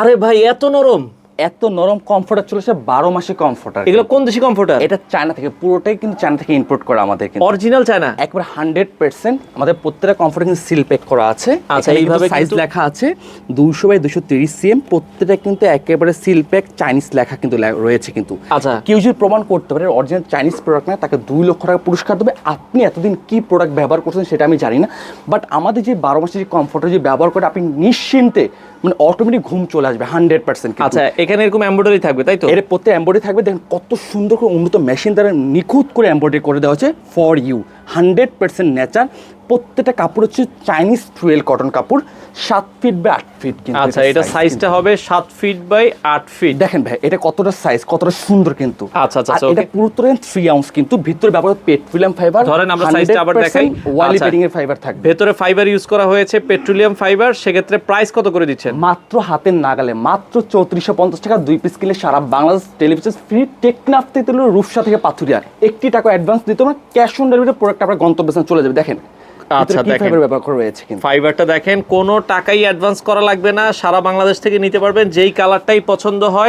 আরে ভাই এত নরম। এত নরম কমফোর্টার চলেছে বারো মাসে কমফোর্টার এগুলো কোন দেশি কমফোর্টার এটা চায়না থেকে পুরোটাই কিন্তু চায়না থেকে ইম্পোর্ট করা আমাদের কিন্তু। অরিজিনাল চায়না একবার হান্ড্রেড পার্সেন্ট আমাদের প্রত্যেকটা কমফোর্ট কিন্তু সিল প্যাক করা আছে। আচ্ছা, এইভাবে সাইজ লেখা আছে। দুইশো বাই দুশো তিরিশ সিএম প্রত্যেকটা কিন্তু একেবারে সিল প্যাক চাইনিজ লেখা কিন্তু রয়েছে কিন্তু। আচ্ছা। কেউ যদি প্রমাণ করতে পারে অরিজিনাল চাইনিজ প্রোডাক্ট না তাকে দুই লক্ষ টাকা পুরস্কার দেবে। আপনি এতদিন কি প্রোডাক্ট ব্যবহার করছেন সেটা আমি জানি না। বাট আমাদের যে বারো মাসের যে কমফোর্টার যে ব্যবহার করে আপনি নিশ্চিন্তে মানে অটোমেটিক ঘুম চলে আসবে হান্ড্রেড পার্সেন্ট আচ্ছা এখানে এরকম এম্ব্রয়ডারি থাকবে তাই তো? এর প্রত্যেক এম্ব্রয়ডারি থাকবে দেখেন কত সুন্দর করে উন্নত মেশিন দ্বারা নিখুঁত করে এম্ব্রয়ডারি করে দেওয়া হচ্ছে for you hundred percent nature প্রত্যেকটা কাপড় হচ্ছে চাইনিজ টুয়েল কটন কাপড় সাত ফিট বাই আট ফিট কিন্তু আচ্ছা এটা সাইজটা হবে সাত ফিট বাই আট ফিট দেখেন ভাই এটা কতটা সাইজ কতটা সুন্দর কিন্তু আচ্ছা, আচ্ছা, আচ্ছা, এটা. পুরোপুরি থ্রি আউন্স কিন্তু ভিতরে ব্যবহার পেট্রোলিয়াম ফাইবার ধরেন আমরা size টা আবার দেখাই। ওয়ালি আচ্ছা। বেডিং এর ফাইবার থাকবে ভেতরে ফাইবার ইউজ করা হয়েছে পেট্রোলিয়াম ফাইবার সেক্ষেত্রে প্রাইস কত করে দিচ্ছেন মাত্র হাতের নাগালে মাত্র চৌত্রিশশো পঞ্চাশ টাকা দুই পিস কিনলে সারা বাংলাদেশ টেলিভিশন ফ্রি টেকনাফ থেকে রূপসা থেকে পাথুরিয়া একটি টাকা অ্যাডভান্স দিতে হবে ক্যাশ অন ডেলিভারি প্রোডাক্ট আপনার গন্তব্যস্থানে চলে যাবে দেখেন। আচ্ছা, দেখেন। রয়েছে কিন্তু। ফাইবারটা দেখেন কোনো টাকাই অ্যাডভান্স করা লাগবে না সারা বাংলাদেশ থেকে নিতে পারবেন যেই কালারটাই পছন্দ হয়।